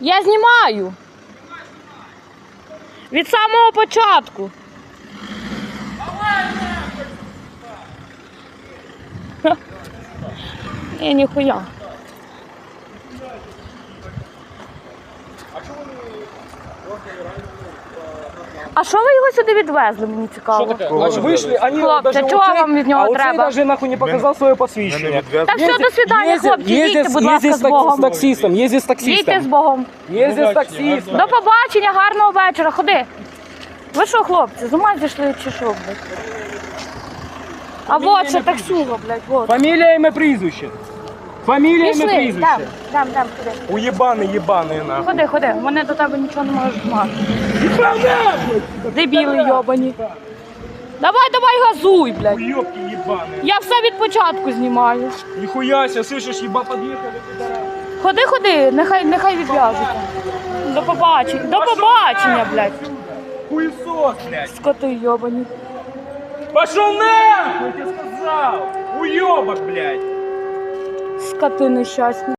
Я знімаю. Від самого початку. Ні, ніхуя. А що ви його сюди відвезли, мені цікаво? Значит, вышли, они Хлопцы, даже чего вот вам від нього а вот цей треба? даже нахуй не показал свое посвящение. Так все, до свидання, хлопці, їдьте, будь ласка, ездит з Богом. с таксистом, ездит с Їдьте з таксистом. Богом. Ездит с таксистом. До побачення, гарного вечора. Ходи. Ви що, хлопці, з ума зійшли чи що, блядь? А вот ще таксюга, блядь, вот. Фамилия, имя, прізвище. Фамилия, имя, Пішли, прізвище. дам, дам, дам, ходи. Уебаны, ебаные нахуй. Ходи, ходи, вони до тебе нічого не можуть мати. Дебіли йобані. Давай, давай, газуй, блядь. Уебки ебаные. Я все від початку знімаю. Нихуя себе, слышишь, еба подъехали, пидорас. Ходи, ходи, нехай, нехай відв'яжуться. До побачення, до побачення, блядь. Хуесос, блядь. Скоти йобані. Пошел нахуй, я тебе сказал. Уебок, блядь. Скоти нещасні.